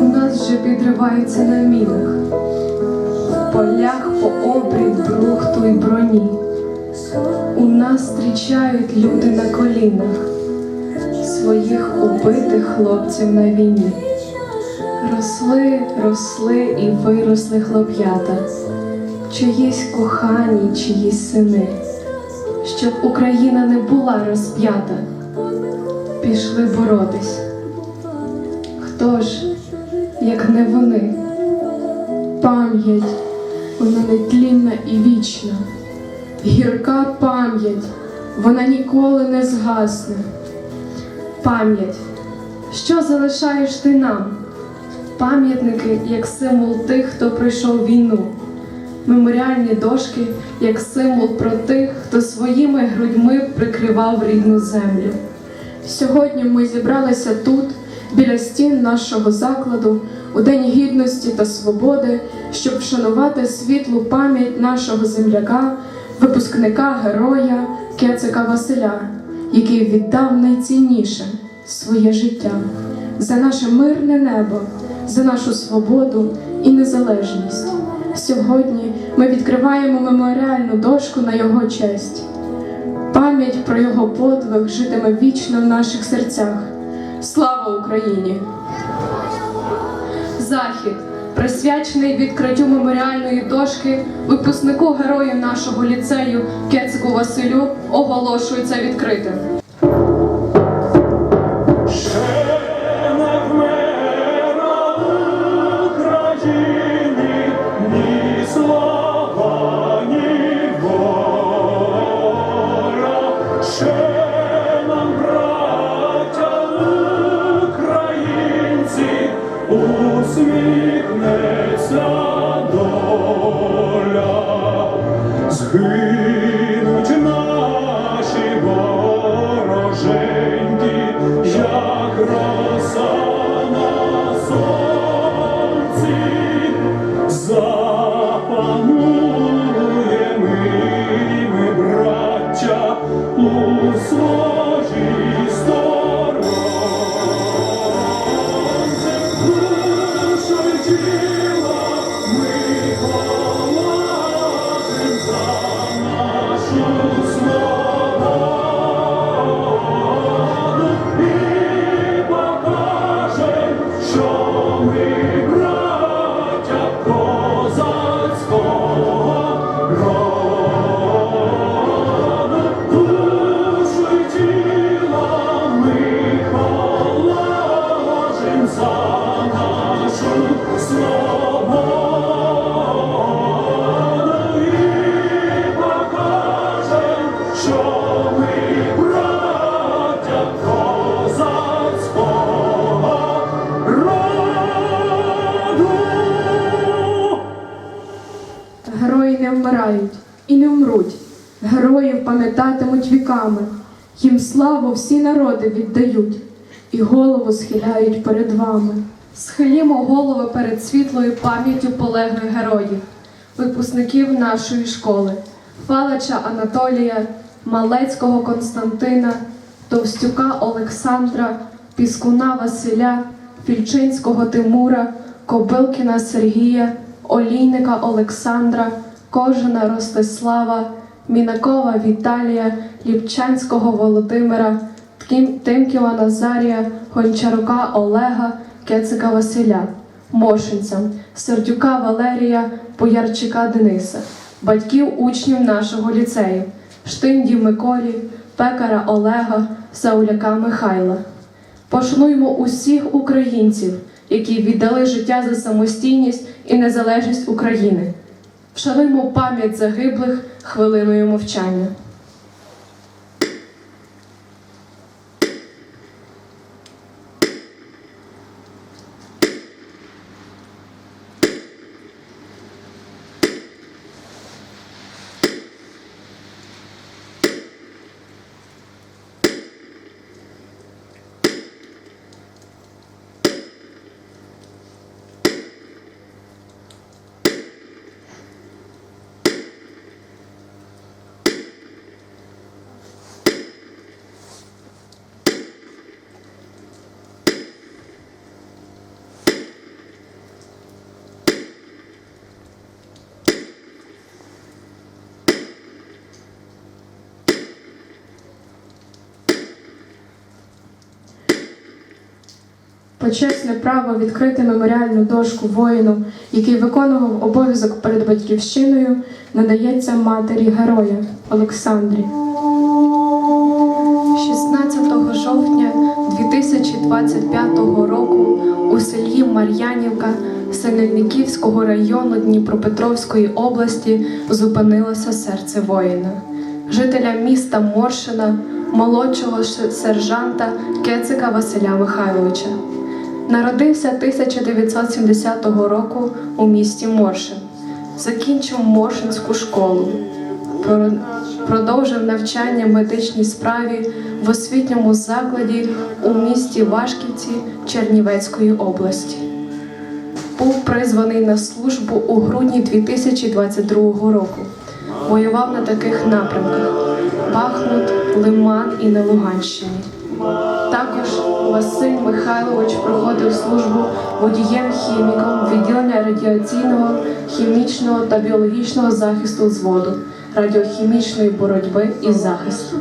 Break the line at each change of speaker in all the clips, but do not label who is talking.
У нас вже підривається на мінах, в полях по обрій брухту й броні. У нас зустрічають люди на колінах, своїх убитих хлопців на війні. Росли, росли і виросли хлоп'ята, чиїсь кохані, чиїсь сини, щоб Україна не була розп'ята, пішли боротись. Хто ж, як не вони?
Пам'ять, вона нетлінна і вічна. Гірка пам'ять, вона ніколи не згасне.
Пам'ять. Що залишаєш ти нам? Пам'ятники як символ тих, хто пройшов війну. Меморіальні дошки як символ про тих, хто своїми грудьми прикривав рідну землю.
Сьогодні ми зібралися тут, біля стін нашого закладу, у День гідності та свободи, щоб вшанувати світлу пам'ять нашого земляка, випускника героя Кецика Василя, який віддав найцінніше своє життя за наше мирне небо, за нашу свободу і незалежність. Сьогодні ми відкриваємо меморіальну дошку на його честь. Пам'ять про його подвиг житиме вічно в наших серцях. Слава Україні!
Захід, присвячений відкриттю меморіальної дошки випускнику герою нашого ліцею Кецику Василю, оголошується відкритим.
free. Всі народи віддають і голову схиляють перед вами.
Схилімо голови перед світлою пам'яттю полеглих героїв, випускників нашої школи, Фалача Анатолія, Малецького Константина, Товстюка Олександра, Піскуна Василя, Фільчинського Тимура, Кобилкіна Сергія, Олійника Олександра, Кожина Ростислава, Мінакова Віталія, Ліпчанського Володимира, Тимківа Назарія, Гончарука Олега, Кецика Василя, Мошинця, Сердюка Валерія, Боярчика Дениса, батьків учнів нашого ліцею, Штинді Миколі, Пекара Олега, Сауляка Михайла. Пошануймо усіх українців, які віддали життя за самостійність і незалежність України. Вшануймо пам'ять загиблих хвилиною мовчання.
Почесне право відкрити меморіальну дошку воїну, який виконував обов'язок перед батьківщиною, надається матері героя Олександрі.
16 жовтня 2025 року у селі Мар'янівка Синельниківського району Дніпропетровської області зупинилося серце воїна, жителя міста Моршина, молодшого сержанта Кецика Василя Михайловича. Народився 1970 року у місті Моршин. Закінчив Моршинську школу. Продовжив навчання в медичній справі в освітньому закладі у місті Вашківці Чернівецької області. Був призваний на службу у грудні 2022 року. Воював на таких напрямках: Бахмут, Лиман і на Луганщині. Також Василь Михайлович проходив службу водієм-хіміком відділення радіаційного, хімічного та біологічного захисту взводу, радіохімічної боротьби і захисту.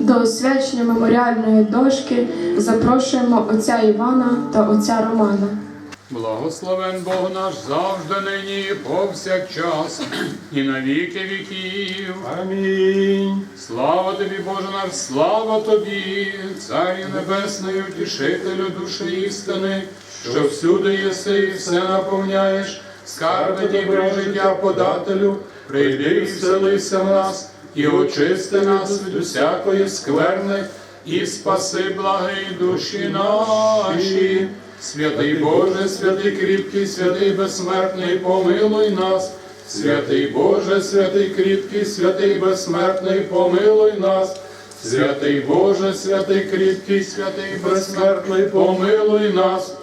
До освячення меморіальної дошки запрошуємо отця Івана та отця Романа.
Благословен Бог наш завжди нині повсякчас, і на віки віків.
Амінь.
Слава тобі, Боже наш, слава тобі, Царю Небесний, утішителю душі істини, що всюди єси і все наповняєш, скарби дібре життя подателю, прийди і вселися в нас, і очисти нас від усякої скверни, і спаси благи душі наші. Святий Боже, святий кріпкий, святий безсмертний, помилуй нас. Святий Боже, святий кріпкий, святий безсмертний, помилуй нас. Святий Боже, святий кріпкий, святий безсмертний, помилуй нас.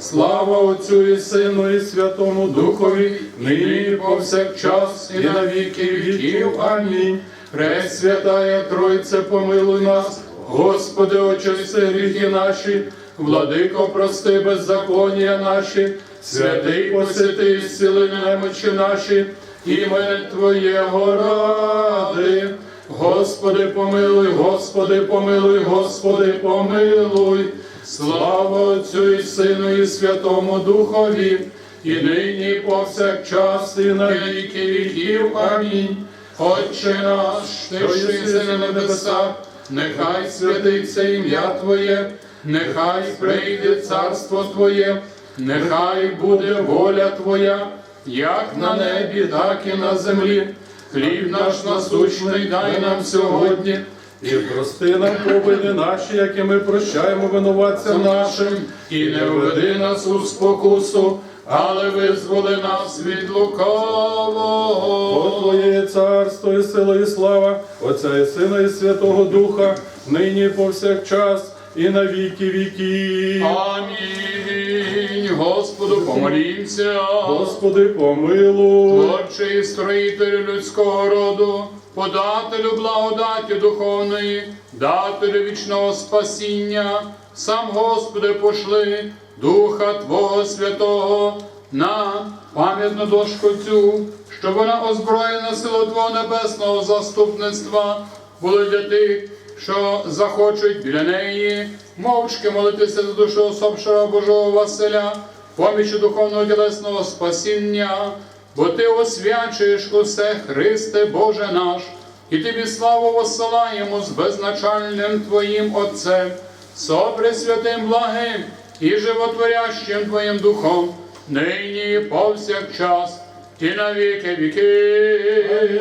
Слава Отцю і Сину і Святому Духові, нині і повсякчас і на віки віків. Амінь. Пресвятая Тройце, помилуй нас, Господи, очисти гріхи наші, владико, прости беззаконня наші, святий посвяти і зціли немочі наші, іменем Твоєго ради. Господи, помилуй, Господи, помилуй, Господи, помилуй. Слава Отцю і Сину і Святому Духові, і нині, і повсякчас, і на віки віків. Амінь. Отче наш, ти що на небесах, нехай святиться ім'я Твоє, нехай прийде царство Твоє, нехай буде воля Твоя, як на небі, так і на землі. Хліб наш насущний дай нам сьогодні.
І прости нам провини наші, які ми прощаємо винуватцям нашим.
і не введи нас у спокусу, але визволи нас від лукавого.
Твоє царство і сила, і слава, Отця і Сина, і Святого Духа, нині повсякчас, і на віки віків.
Амінь. Господу помолімся.
Господи, помилуй.
Творчий строїтелю людського роду, подателю благодаті духовної, дателю вічного спасіння, сам Господи пошли Духа Твого Святого на пам'ятну дошку цю, щоб вона озброєна силу Твого небесного заступництва були для тих, що захочуть біля неї мовчки молитися за душу особшого Божого Василя, помічі духовного тілесного спасіння, бо Ти освячуєш усе, Христе Боже наш, і Тобі славу воссилаємо з безначальним Твоїм Отцем, собре святим благим і животворящим Твоїм Духом, нині і повсякчас, і на віки віки.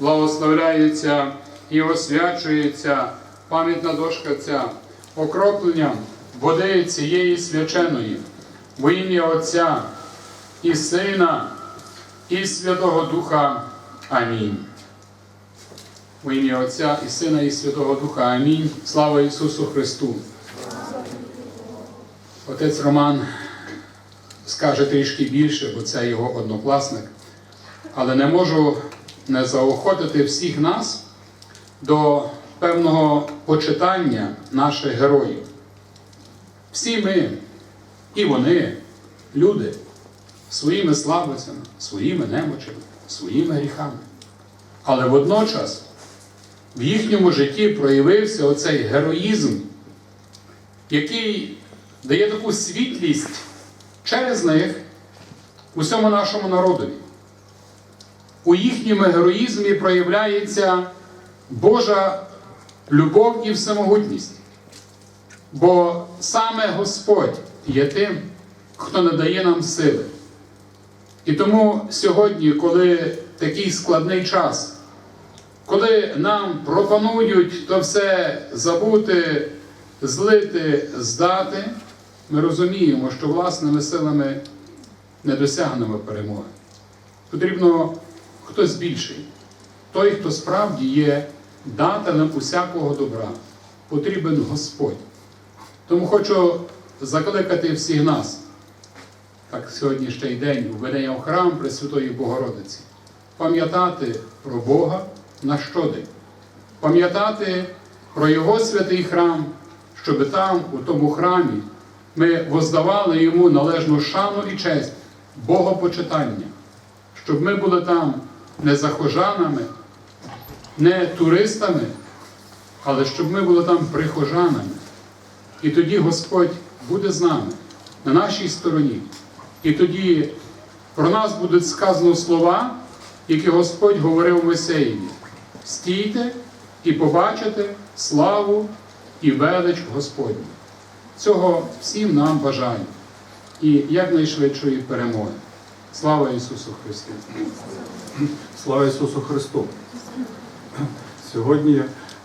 Благословляється і освячується пам'ятна дошка ця окропленням води цієї свяченої во ім'я Отця і Сина і Святого Духа. Амінь. У ім'я Отця і Сина і Святого Духа. Амінь. Слава Ісусу Христу. Отець Роман скаже трішки більше, бо це його однокласник. Але не можу не заохотити всіх нас до певного почитання наших героїв. Всі ми, і вони, люди, своїми слабицями, своїми немочами, своїми гріхами. Але водночас в їхньому житті проявився оцей героїзм який дає таку світлість через них усьому нашому народові. У їхньому героїзмі проявляється Божа любов і всемогутність. Бо саме Господь є тим, хто надає нам сили. І тому сьогодні, коли такий складний час, коли нам пропонують то все забути, злити, здати, ми розуміємо, що власними силами не досягнемо перемоги. Потрібно хтось більший, той, хто справді є дателем усякого добра. Потрібен Господь. Тому хочу закликати всіх нас, так сьогодні ще й день введення в храм Пресвятої Богородиці, пам'ятати про Бога на щодень, пам'ятати про Його святий храм, щоб там, у тому храмі, ми воздавали йому належну шану і честь, Богопочитання, щоб ми були там не захожанами, не туристами, але щоб ми були там прихожанами. І тоді Господь буде з нами, на нашій стороні. І тоді про нас будуть сказано слова, які Господь говорив Мойсеєві. Стійте і побачите славу і велич Господню. Цього всім нам бажаю і якнайшвидшої перемоги. Слава Ісусу Христу!
Слава Ісусу Христу! Сьогодні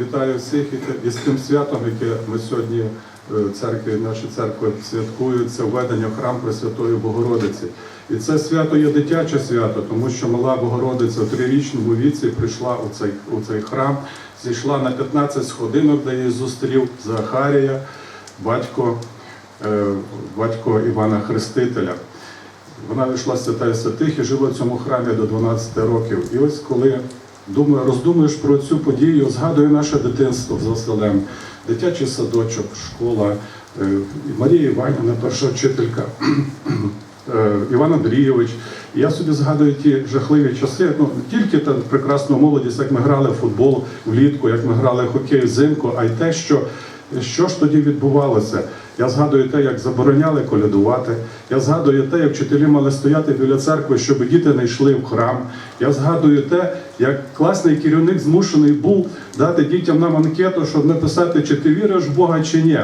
вітаю всіх із тим святом, яке ми сьогодні е, в церкві, наші церкви святкують, це введення в храм Пресвятої Богородиці. І це свято є дитяче свято, тому що мала Богородиця у трирічному віці прийшла у цей, у цей храм, зійшла на 15 сходинок, де її зустрів Захарія, батько, е, батько Івана Хрестителя. Вона вийшла з святая святих і жила в цьому храмі до 12 років. І ось коли думаю, роздумуєш про цю подію, згадує наше дитинство з Василем, дитячий садочок, школа, е, Марія Іванівна, перша вчителька, е, Іван Андрійович. Я собі згадую ті жахливі часи, ну тільки та прекрасну молодість, як ми грали в футбол влітку, як ми грали в хокей взимку, а й те, що що ж тоді відбувалося? Я згадую те, як забороняли колядувати. Я згадую те, як вчителі мали стояти біля церкви, щоб діти не йшли в храм. Я згадую те, як класний керівник змушений був дати дітям нам анкету, щоб написати, чи ти віриш в Бога, чи ні.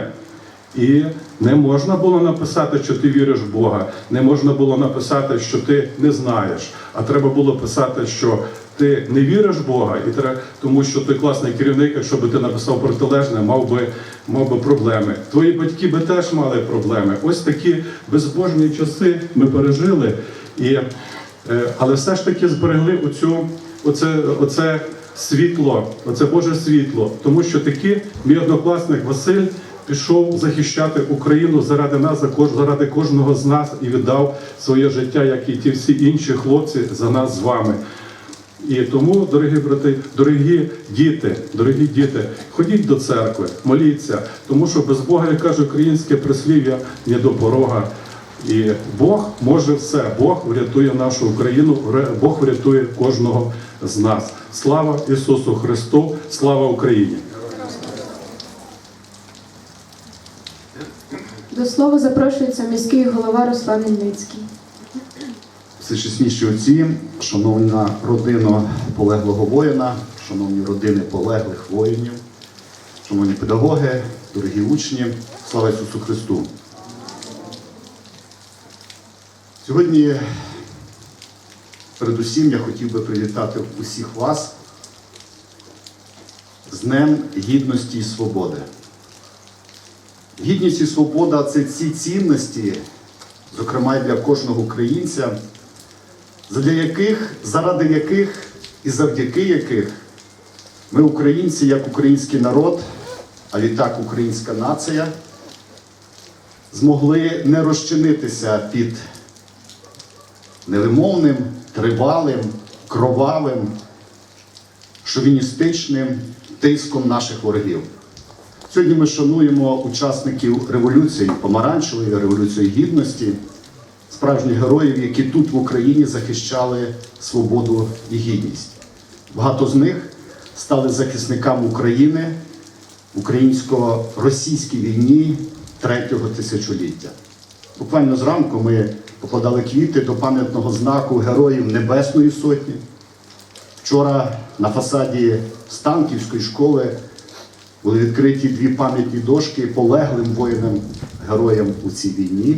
І не можна було написати, що ти віриш в Бога, не можна було написати, що ти не знаєш, а треба було писати, що ти не віриш в Бога, і треба, тому що той класний керівник, якщо би ти написав протилежне, мав би, мав би проблеми. Твої батьки би теж мали проблеми. Ось такі безбожні часи ми пережили, і, е, але все ж таки зберегли оцю, оце, оце світло, оце Боже світло, тому що таки мій однокласник Василь пішов захищати Україну заради нас, заради кожного з нас і віддав своє життя, як і ті всі інші хлопці за нас з вами. І тому, дорогі брати, дорогі діти, дорогі діти, ходіть до церкви, моліться, тому що без Бога, як каже українське прислів'я, не до порога. І Бог може все. Бог врятує нашу Україну, Бог врятує кожного з нас. Слава Ісусу Христу, слава Україні!
До слова запрошується міський голова Руслан Ільницький.
Всечесніші отці, шановна родина полеглого воїна, шановні родини полеглих воїнів, шановні педагоги, дорогі учні, слава Ісусу Христу. Сьогодні, передусім, я хотів би привітати усіх вас з Днем Гідності і Свободи. Гідність і свобода це ці цінності, зокрема і для кожного українця, задля яких, заради яких і завдяки яких ми, українці, як український народ, а відтак українська нація, змогли не розчинитися під невимовним, тривалим, кровавим, шовіністичним тиском наших ворогів. Сьогодні ми шануємо учасників революції, помаранчевої революції гідності, справжніх героїв, які тут в Україні захищали свободу і гідність. Багато з них стали захисниками України в українсько-російській війні третього тисячоліття. Буквально зранку ми покладали квіти до пам'ятного знаку Героїв Небесної Сотні. Вчора на фасаді Станківської школи були відкриті дві пам'ятні дошки полеглим воїнам, героям у цій війні.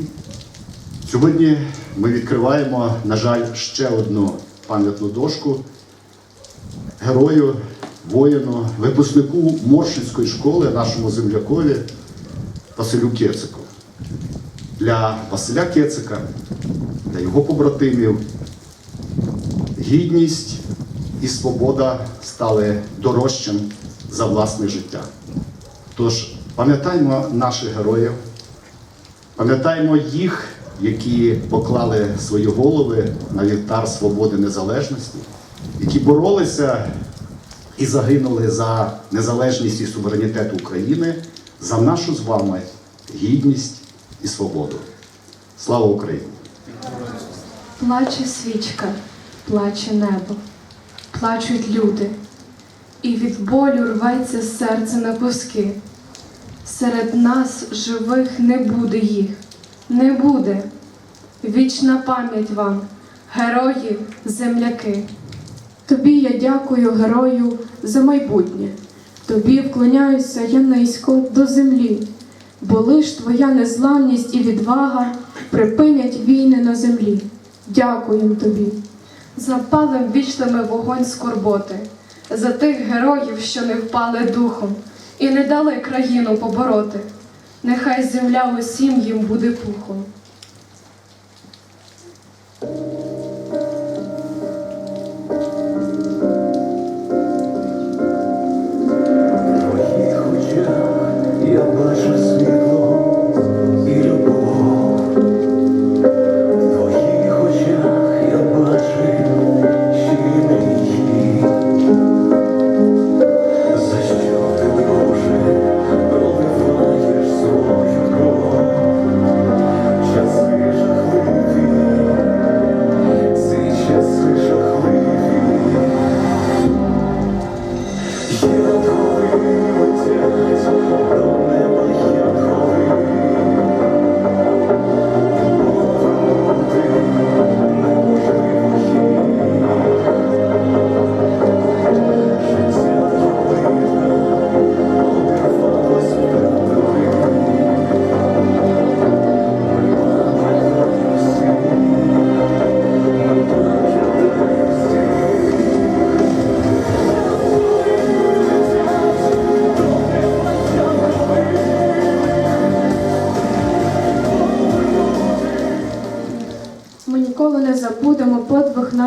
Сьогодні ми відкриваємо, на жаль, ще одну пам'ятну дошку герою, воїну, випускнику Моршинської школи, нашому землякові Василю Кецику. Для Василя Кецика, для його побратимів гідність і свобода стали дорожчим за власне життя. Тож пам'ятаймо наших героїв, пам'ятаймо їх, які поклали свої голови на вівтар свободи незалежності, які боролися і загинули за незалежність і суверенітет України, за нашу з вами гідність і свободу. Слава Україні!
Плаче свічка, плаче небо, плачуть люди, і від болю рветься серце на пуски. Серед нас живих не буде їх, не буде. Вічна пам'ять вам, герої, земляки.
Тобі я дякую, герою, за майбутнє. Тобі вклоняюся я низько до землі, бо лиш твоя незламність і відвага припинять війни на землі. Дякуєм тобі.
Запалим вічними вогонь скорботи за тих героїв, що не впали духом і не дали країну побороти. Нехай земля усім їм буде пухом.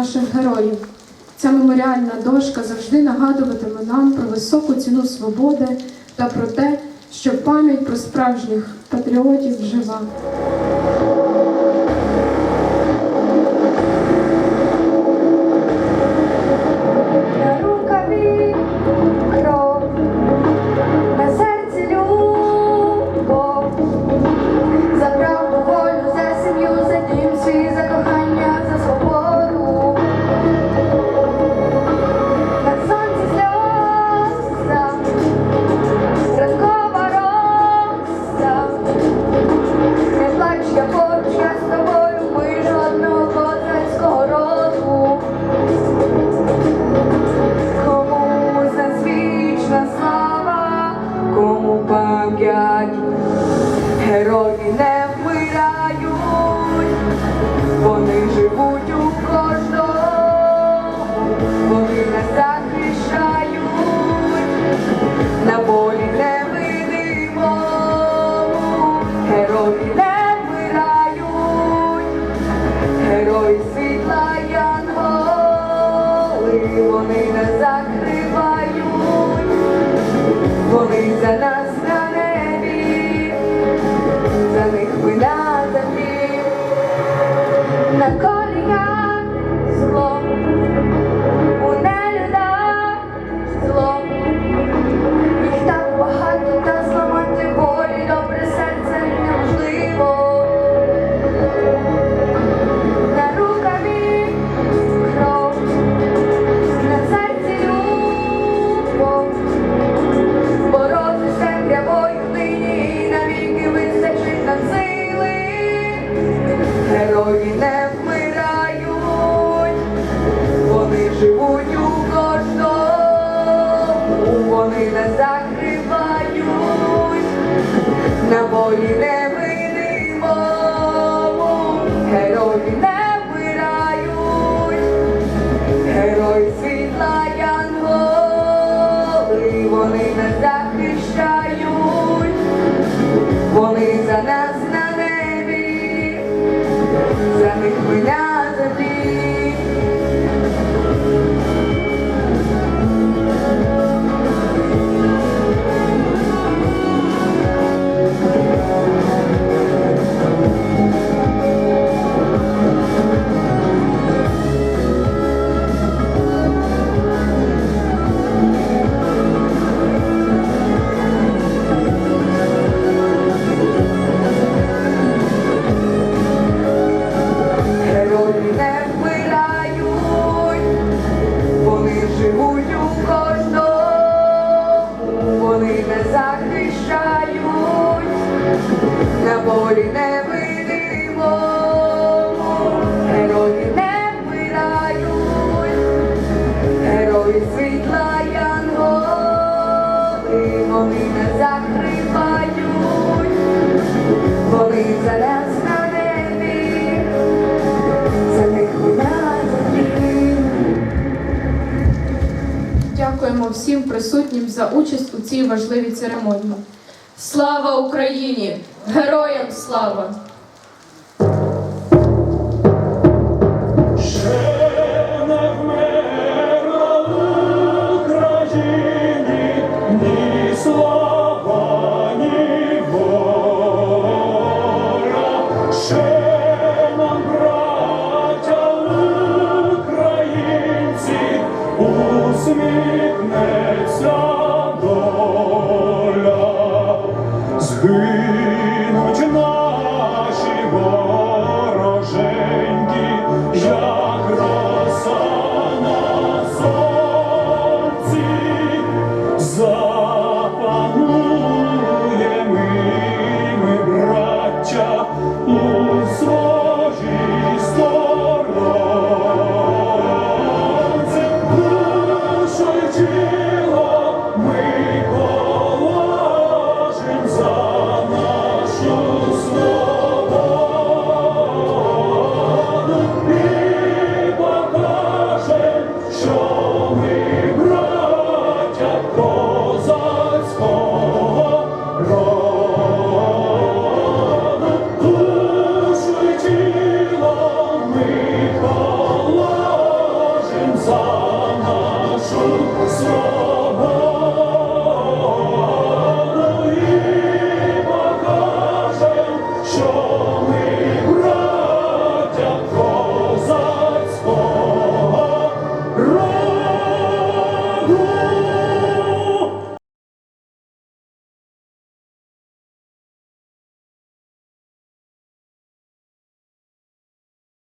Наших героїв. Ця меморіальна дошка завжди нагадуватиме нам про високу ціну свободи та про те, що пам'ять про справжніх патріотів жива.
присутнім за участь у цій важливій церемонії. Слава Україні! Героям слава!